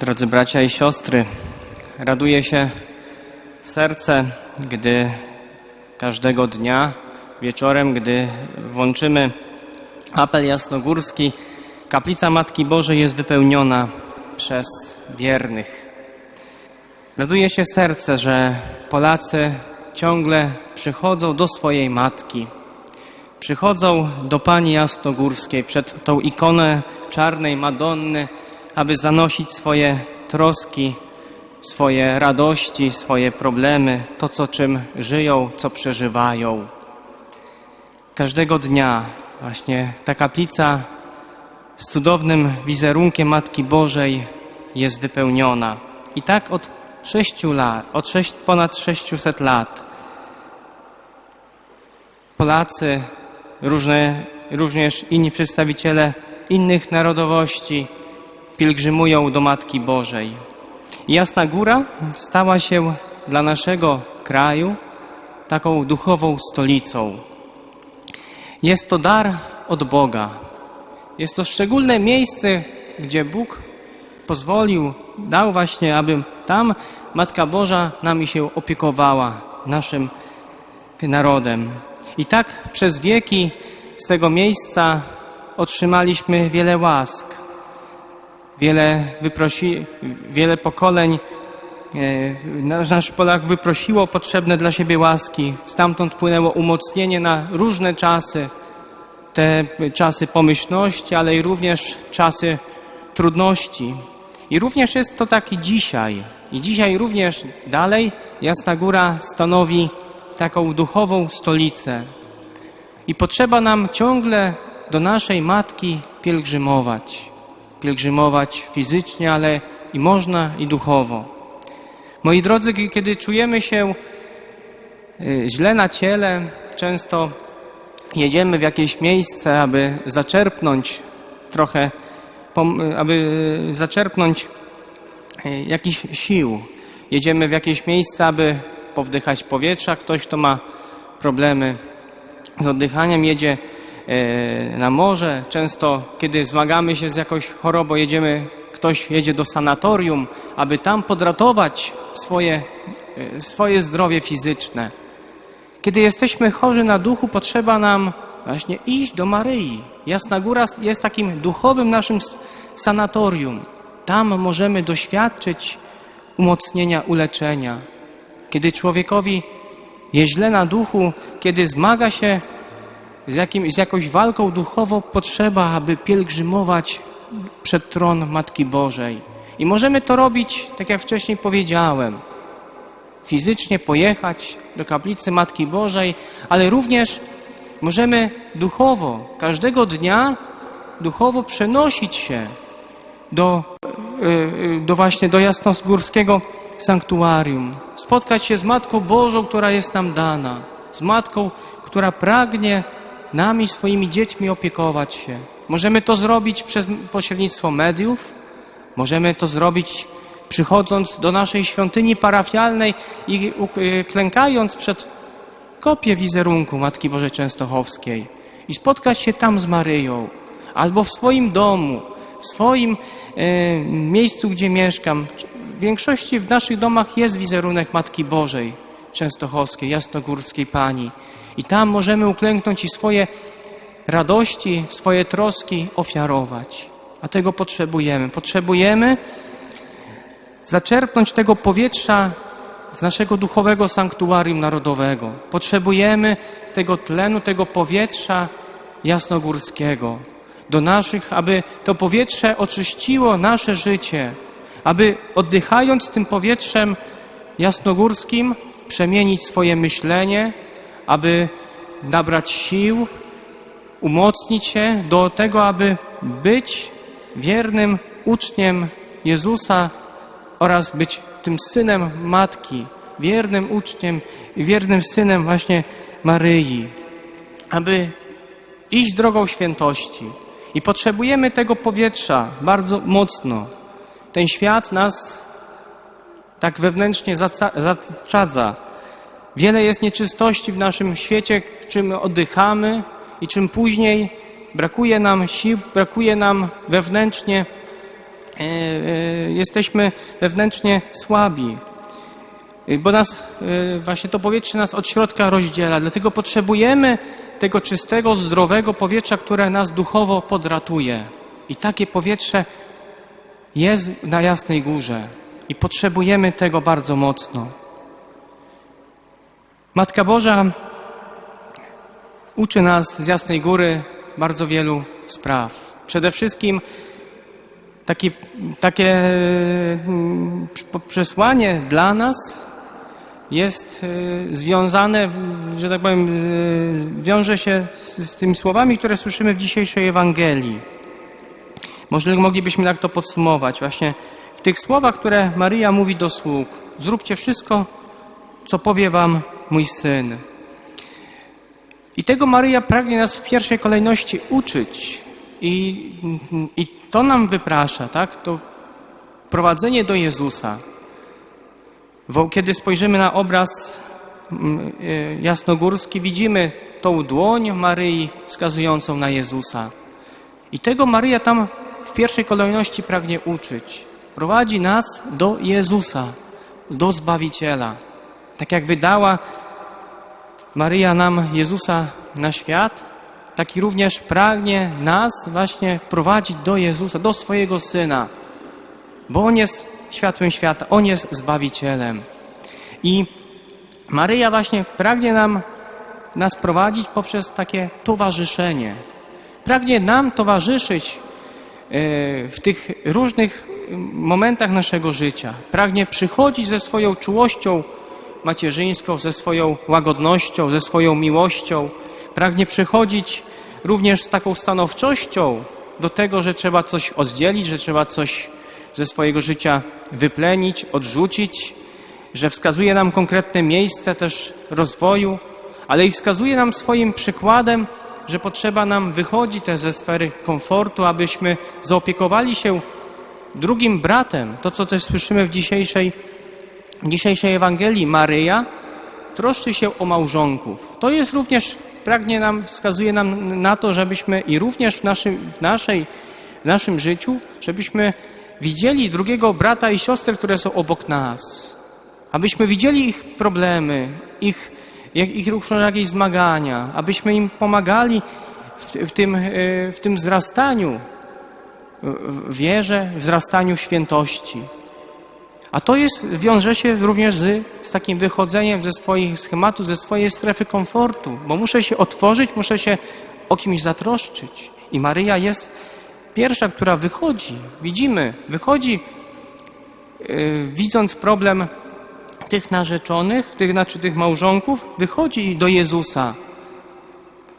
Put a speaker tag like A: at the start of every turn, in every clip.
A: Drodzy bracia i siostry, raduje się serce, gdy każdego dnia wieczorem, gdy włączymy apel jasnogórski, kaplica Matki Bożej jest wypełniona przez wiernych. Raduje się serce, że Polacy ciągle przychodzą do swojej matki. Przychodzą do Pani Jasnogórskiej przed tą ikonę czarnej Madonny, aby zanosić swoje troski, swoje radości, swoje problemy, to co czym żyją, co przeżywają. Każdego dnia właśnie ta kaplica z cudownym wizerunkiem Matki Bożej jest wypełniona. I tak od sześciu lat, od sześć, ponad 600 lat. Polacy, różne, również inni przedstawiciele innych narodowości pielgrzymują do Matki Bożej. Jasna Góra stała się dla naszego kraju taką duchową stolicą. Jest to dar od Boga. Jest to szczególne miejsce, gdzie Bóg pozwolił, dał właśnie, aby tam Matka Boża nami się opiekowała, naszym narodem. I tak przez wieki z tego miejsca otrzymaliśmy wiele łask. Wiele, wyprosi, wiele pokoleń e, nasz, Polak wyprosiło potrzebne dla siebie łaski. Stamtąd płynęło umocnienie na różne czasy. Te czasy pomyślności, ale i również czasy trudności. I również jest to tak i dzisiaj. I dzisiaj również dalej Jasna Góra stanowi taką duchową stolicę. I potrzeba nam ciągle do naszej Matki pielgrzymować. Pielgrzymować fizycznie, ale i można i duchowo. Moi drodzy, kiedy czujemy się y, źle na ciele, często jedziemy w jakieś miejsce, aby zaczerpnąć trochę, aby zaczerpnąć y, jakichś sił. Jedziemy w jakieś miejsce, aby powdychać powietrza. Ktoś, kto ma problemy z oddychaniem, jedzie na morze. Często, kiedy zmagamy się z jakąś chorobą, jedziemy, ktoś jedzie do sanatorium, aby tam podratować swoje, e, swoje zdrowie fizyczne. Kiedy jesteśmy chorzy na duchu, potrzeba nam właśnie iść do Maryi. Jasna Góra jest takim duchowym naszym sanatorium. Tam możemy doświadczyć umocnienia, uleczenia. Kiedy człowiekowi jest źle na duchu, kiedy zmaga się z, jakim, z jakąś walką duchową, potrzeba, aby pielgrzymować przed tron Matki Bożej. I możemy to robić, tak jak wcześniej powiedziałem, fizycznie pojechać do kaplicy Matki Bożej, ale również możemy duchowo, każdego dnia duchowo przenosić się do, e, e, do właśnie do Jasnogórskiego sanktuarium, spotkać się z Matką Bożą, która jest nam dana, z Matką, która pragnie nami, swoimi dziećmi opiekować się. Możemy to zrobić przez pośrednictwo mediów, możemy to zrobić przychodząc do naszej świątyni parafialnej i klękając przed kopię wizerunku Matki Bożej Częstochowskiej i spotkać się tam z Maryją, albo w swoim domu, w swoim e, miejscu, gdzie mieszkam, w większości w naszych domach jest wizerunek Matki Bożej Częstochowskiej, Jasnogórskiej Pani. I tam możemy uklęknąć i swoje radości, swoje troski ofiarować. A tego potrzebujemy. Potrzebujemy zaczerpnąć tego powietrza z naszego duchowego sanktuarium narodowego. Potrzebujemy tego tlenu, tego powietrza jasnogórskiego do naszych, aby to powietrze oczyściło nasze życie, aby oddychając tym powietrzem jasnogórskim przemienić swoje myślenie, aby nabrać sił, umocnić się do tego, aby być wiernym uczniem Jezusa oraz być tym synem Matki, wiernym uczniem i wiernym synem właśnie Maryi, aby iść drogą świętości. I potrzebujemy tego powietrza bardzo mocno. Ten świat nas tak wewnętrznie zaczadza. Wiele jest nieczystości w naszym świecie, czym oddychamy i czym później brakuje nam sił, brakuje nam wewnętrznie e, e, jesteśmy wewnętrznie słabi, e, bo nas właśnie to powietrze nas od środka rozdziela. Dlatego potrzebujemy tego czystego, zdrowego powietrza, które nas duchowo podratuje. I takie powietrze jest na Jasnej Górze i potrzebujemy tego bardzo mocno. Matka Boża uczy nas z Jasnej Góry bardzo wielu spraw. Przede wszystkim takie, mm, przesłanie dla nas jest y, związane, że tak powiem, y, wiąże się z, z tymi słowami, które słyszymy w dzisiejszej Ewangelii. Może moglibyśmy tak to podsumować. Właśnie w tych słowach, które Maryja mówi do sług. Zróbcie wszystko, co powie wam mój syn. I tego Maryja pragnie nas w pierwszej kolejności uczyć. I, i to nam wyprasza, tak? To prowadzenie do Jezusa. Wo- Kiedy spojrzymy na obraz mm, y, jasnogórski, widzimy tą dłoń Maryi wskazującą na Jezusa. I tego Maryja tam w pierwszej kolejności pragnie uczyć. Prowadzi nas do Jezusa, do Zbawiciela. Tak jak wydała Maryja nam Jezusa na świat, tak i również pragnie nas właśnie prowadzić do Jezusa, do swojego Syna. Bo On jest światłem świata, On jest Zbawicielem. I Maryja właśnie pragnie nam, nas prowadzić poprzez takie towarzyszenie. Pragnie nam towarzyszyć e, w tych różnych momentach naszego życia. Pragnie przychodzić ze swoją czułością macierzyńską, ze swoją łagodnością, ze swoją miłością. Pragnie przychodzić również z taką stanowczością do tego, że trzeba coś oddzielić, że trzeba coś ze swojego życia wyplenić, odrzucić, że wskazuje nam konkretne miejsce też rozwoju, ale i wskazuje nam swoim przykładem, że potrzeba nam wychodzić też ze sfery komfortu, abyśmy zaopiekowali się drugim bratem. To, co też słyszymy w dzisiejszej, w dzisiejszej Ewangelii. Maryja troszczy się o małżonków. To jest również, pragnie nam, wskazuje nam na to, żebyśmy i również w naszym, w naszej, w naszym życiu, żebyśmy widzieli drugiego brata i siostrę, które są obok nas. Abyśmy widzieli ich problemy, ich, ich różne jakieś zmagania, abyśmy im pomagali w, w, tym, e, w tym wzrastaniu w wierze, wzrastaniu świętości. A to jest, wiąże się również z, z takim wychodzeniem ze swoich schematów, ze swojej strefy komfortu, bo muszę się otworzyć, muszę się o kimś zatroszczyć. I Maryja jest pierwsza, która wychodzi. Widzimy, wychodzi, yy, widząc problem tych narzeczonych, tych, znaczy tych małżonków, wychodzi do Jezusa.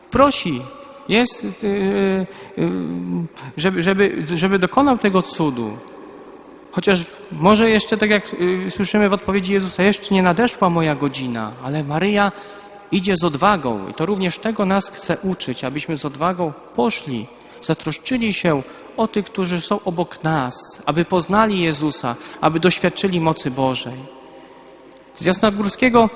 A: Prosi, jest, yy, yy, żeby, żeby, żeby dokonał tego cudu. Chociaż może jeszcze, tak jak y, słyszymy w odpowiedzi Jezusa, jeszcze nie nadeszła moja godzina, ale Maryja idzie z odwagą i to również tego nas chce uczyć, abyśmy z odwagą poszli, zatroszczyli się o tych, którzy są obok nas, aby poznali Jezusa, aby doświadczyli mocy Bożej. Z Jasnogórskiego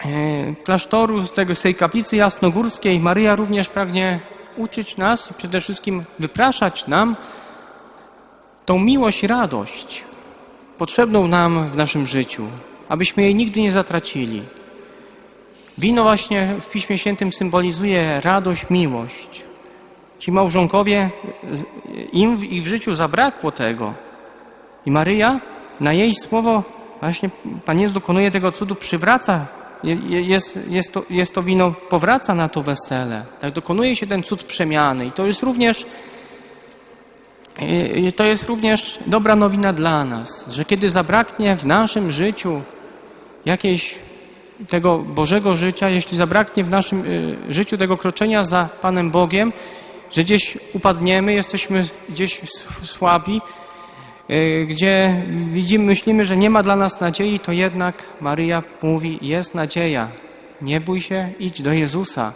A: e, klasztoru, z, tego, z tej kaplicy jasnogórskiej, Maryja również pragnie uczyć nas i przede wszystkim wypraszać nam tą miłość radość potrzebną nam w naszym życiu, abyśmy jej nigdy nie zatracili. Wino właśnie w Piśmie Świętym symbolizuje radość, miłość. Ci małżonkowie, im w ich życiu zabrakło tego. I Maryja na jej słowo, właśnie Pan Jezus dokonuje tego cudu, przywraca, je- je- jest, jest, to, jest to wino, powraca na to wesele. Tak dokonuje się ten cud przemiany. I to jest również to jest również dobra nowina dla nas, że kiedy zabraknie w naszym życiu jakiejś tego Bożego życia, jeśli zabraknie w naszym y, życiu tego kroczenia za Panem Bogiem, że gdzieś upadniemy, jesteśmy gdzieś słabi, y, gdzie widzimy, myślimy, że nie ma dla nas nadziei, to jednak Maryja mówi, jest nadzieja. Nie bój się, idź do Jezusa.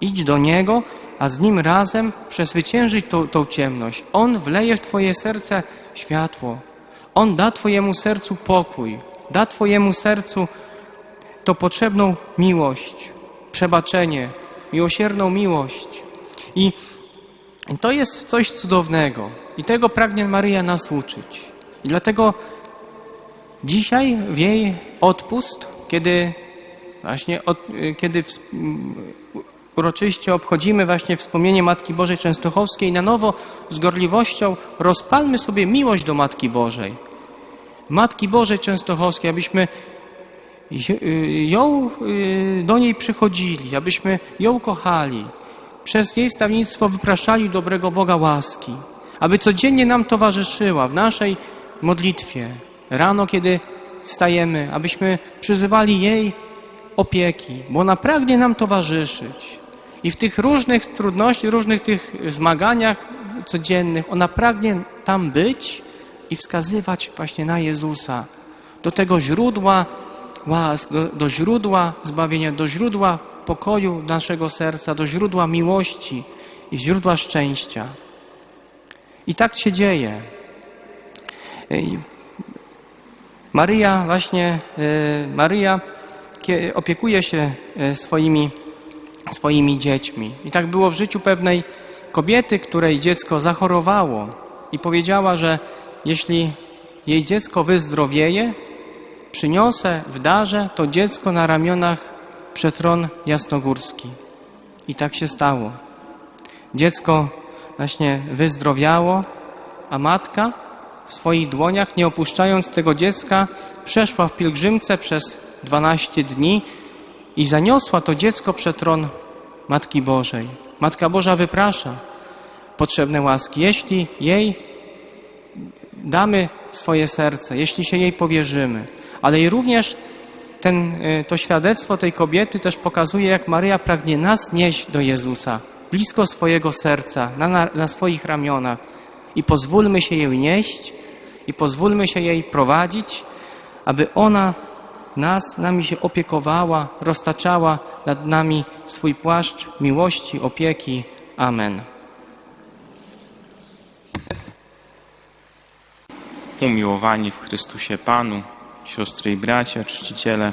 A: Idź do Niego, a z Nim razem przezwyciężyć tą, tą ciemność. On wleje w Twoje serce światło. On da Twojemu sercu pokój. Da Twojemu sercu tą potrzebną miłość, przebaczenie, miłosierną miłość. I to jest coś cudownego. I tego pragnie Maryja nas uczyć. I dlatego dzisiaj w jej odpust, kiedy właśnie od, kiedy w, uroczyście obchodzimy właśnie wspomnienie Matki Bożej Częstochowskiej, na nowo z gorliwością rozpalmy sobie miłość do Matki Bożej. Matki Bożej Częstochowskiej, abyśmy ją, y, do niej przychodzili, abyśmy ją kochali, przez jej stawnictwo wypraszali dobrego Boga łaski, aby codziennie nam towarzyszyła w naszej modlitwie, rano, kiedy wstajemy, abyśmy przyzywali jej opieki, bo ona pragnie nam towarzyszyć. I w tych różnych trudnościach, różnych tych zmaganiach codziennych, ona pragnie tam być i wskazywać właśnie na Jezusa, do tego źródła łask, do, do źródła zbawienia, do źródła pokoju naszego serca, do źródła miłości i źródła szczęścia. I tak się dzieje. Maryja właśnie, e, Maryja opiekuje się e, swoimi, swoimi dziećmi. I tak było w życiu pewnej kobiety, której dziecko zachorowało i powiedziała, że jeśli jej dziecko wyzdrowieje, przyniosę w darze to dziecko na ramionach przed tron jasnogórski. I tak się stało. Dziecko właśnie wyzdrowiało, a matka w swoich dłoniach, nie opuszczając tego dziecka, przeszła w pielgrzymce przez 12 dni i zaniosła to dziecko przed tron Matki Bożej. Matka Boża wyprasza potrzebne łaski. Jeśli jej damy swoje serce, jeśli się jej powierzymy, ale i również ten, y, to świadectwo tej kobiety też pokazuje, jak Maryja pragnie nas nieść do Jezusa, blisko swojego serca, na, na, na swoich ramionach. I pozwólmy się jej nieść i pozwólmy się jej prowadzić, aby ona nas, nami się opiekowała, roztaczała nad nami swój płaszcz miłości, opieki. Amen.
B: Umiłowani w Chrystusie Panu, siostry i bracia, czciciele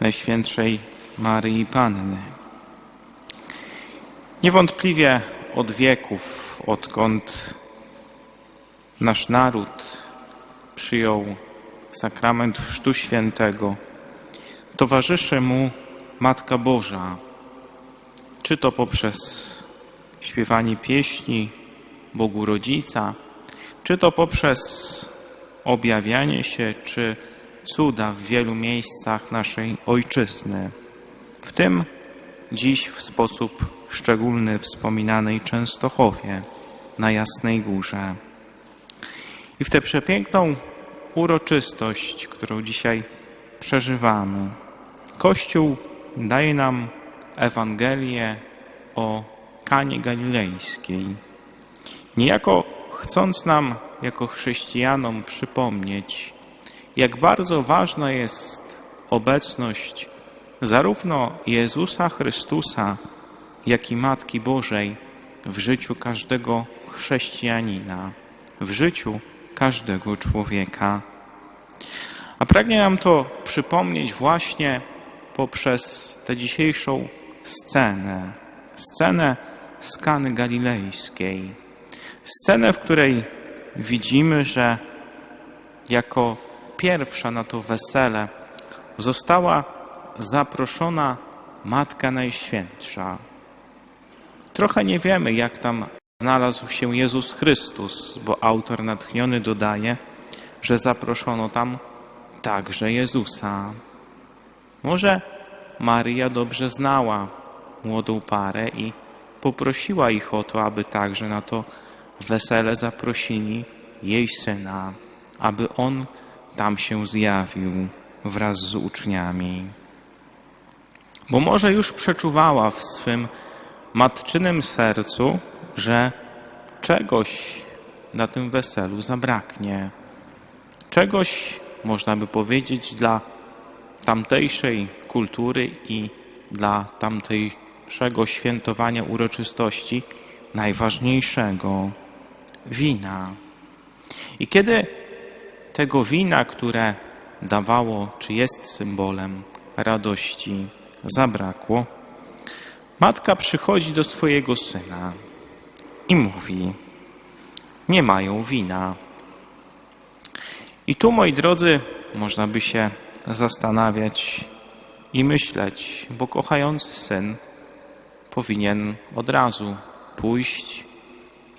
B: Najświętszej Maryi Panny. Niewątpliwie od wieków, odkąd nasz naród przyjął sakrament Chrztu Świętego, towarzyszy mu Matka Boża, czy to poprzez śpiewanie pieśni Bogu Rodzica, czy to poprzez objawianie się, czy cuda w wielu miejscach naszej ojczyzny, w tym dziś w sposób szczególny wspominanej Częstochowie na Jasnej Górze. I w tę przepiękną uroczystość, którą dzisiaj przeżywamy, Kościół daje nam Ewangelię o Kanie Galilejskiej. Niejako chcąc nam, jako chrześcijanom, przypomnieć, jak bardzo ważna jest obecność zarówno Jezusa Chrystusa, jak i Matki Bożej w życiu każdego chrześcijanina, w życiu każdego człowieka. A pragnie nam to przypomnieć właśnie poprzez tę dzisiejszą scenę, scenę skany galilejskiej, scenę, w której widzimy, że jako pierwsza na to wesele została zaproszona Matka Najświętsza. Trochę nie wiemy, jak tam znalazł się Jezus Chrystus, bo autor natchniony dodaje, że zaproszono tam także Jezusa. Może Maryja dobrze znała młodą parę i poprosiła ich o to, aby także na to wesele zaprosili jej syna, aby on tam się zjawił wraz z uczniami. Bo może już przeczuwała w swym matczynym sercu, że czegoś na tym weselu zabraknie. Czegoś, można by powiedzieć, dla tamtejszej kultury i dla tamtejszego świętowania uroczystości najważniejszego wina. I kiedy tego wina, które dawało, czy jest symbolem radości, zabrakło, matka przychodzi do swojego syna i mówi: Nie mają wina. I tu, moi drodzy, można by się zastanawiać i myśleć, bo kochający syn powinien od razu pójść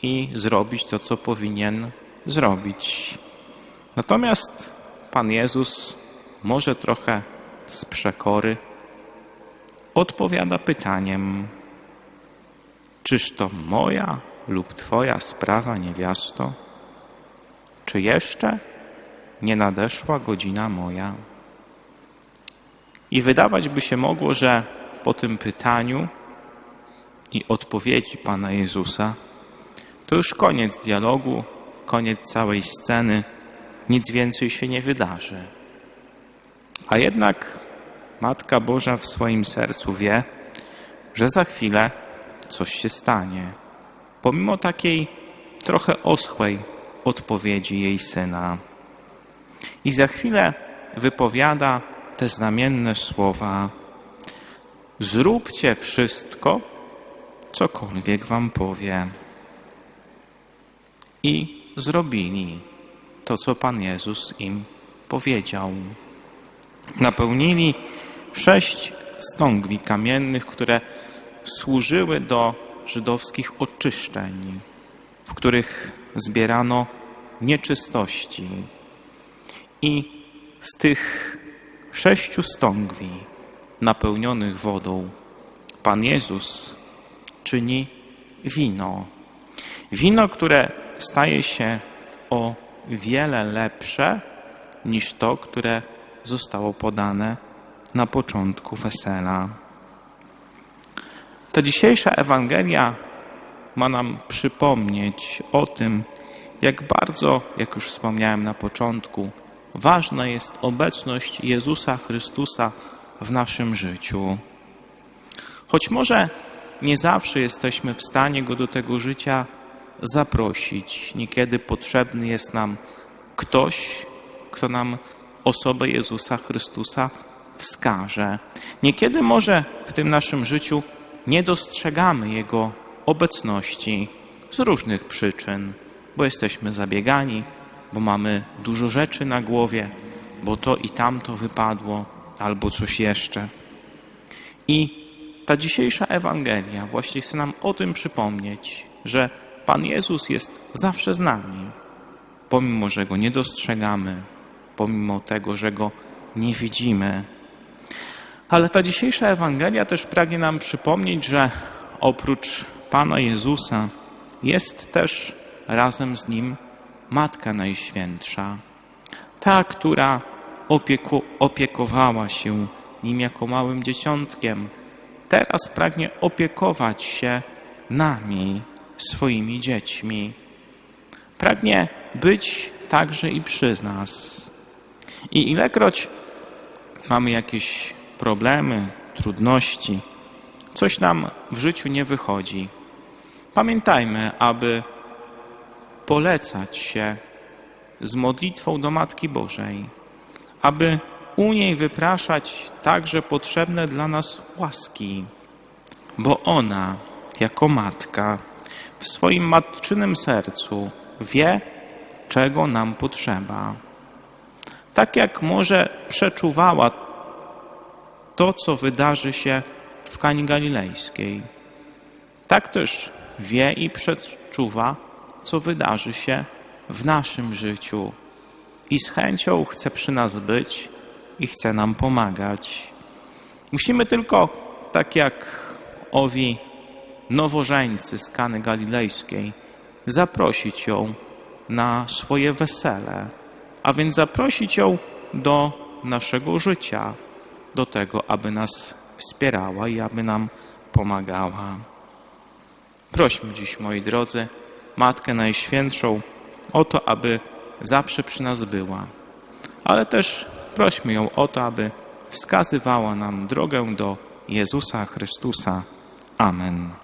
B: i zrobić to, co powinien zrobić. Natomiast Pan Jezus, może trochę z przekory, odpowiada pytaniem: Czyż to moja lub Twoja sprawa, niewiasto? Czy jeszcze nie nadeszła godzina moja? I wydawać by się mogło, że po tym pytaniu i odpowiedzi Pana Jezusa to już koniec dialogu, koniec całej sceny, nic więcej się nie wydarzy. A jednak Matka Boża w swoim sercu wie, że za chwilę coś się stanie. Pomimo takiej trochę oschłej odpowiedzi jej syna. I za chwilę wypowiada te znamienne słowa: Zróbcie wszystko, cokolwiek wam powie. I zrobili to, co Pan Jezus im powiedział. Napełnili sześć stągwi kamiennych, które służyły do żydowskich oczyszczeń, w których zbierano nieczystości. I z tych sześciu stągwi napełnionych wodą Pan Jezus czyni wino. Wino, które staje się o wiele lepsze niż to, które zostało podane na początku wesela. Ta dzisiejsza Ewangelia ma nam przypomnieć o tym, jak bardzo, jak już wspomniałem na początku, ważna jest obecność Jezusa Chrystusa w naszym życiu. Choć może nie zawsze jesteśmy w stanie Go do tego życia zaprosić, niekiedy potrzebny jest nam ktoś, kto nam osobę Jezusa Chrystusa wskaże. Niekiedy może w tym naszym życiu nie dostrzegamy Jego obecności z różnych przyczyn, bo jesteśmy zabiegani, bo mamy dużo rzeczy na głowie, bo to i tamto wypadło, albo coś jeszcze. I ta dzisiejsza Ewangelia właśnie chce nam o tym przypomnieć, że Pan Jezus jest zawsze z nami, pomimo że Go nie dostrzegamy, pomimo tego, że Go nie widzimy. Ale ta dzisiejsza Ewangelia też pragnie nam przypomnieć, że oprócz Pana Jezusa jest też razem z Nim Matka Najświętsza, ta, która opieku, opiekowała się Nim jako małym dzieciątkiem, teraz pragnie opiekować się nami, swoimi dziećmi. Pragnie być także i przy nas. I ilekroć mamy jakieś problemy, trudności, coś nam w życiu nie wychodzi, pamiętajmy, aby polecać się z modlitwą do Matki Bożej, aby u niej wypraszać także potrzebne dla nas łaski, bo ona, jako matka, w swoim matczynym sercu wie, czego nam potrzeba. Tak jak może przeczuwała to, co wydarzy się w Kani Galilejskiej, tak też wie i przeczuwa, co wydarzy się w naszym życiu. I z chęcią chce przy nas być i chce nam pomagać. Musimy tylko, tak jak owi nowożeńcy z Kany Galilejskiej, zaprosić ją na swoje wesele, a więc zaprosić ją do naszego życia, do tego, aby nas wspierała i aby nam pomagała. Prośmy dziś, moi drodzy, Matkę Najświętszą o to, aby zawsze przy nas była, ale też prośmy ją o to, aby wskazywała nam drogę do Jezusa Chrystusa. Amen.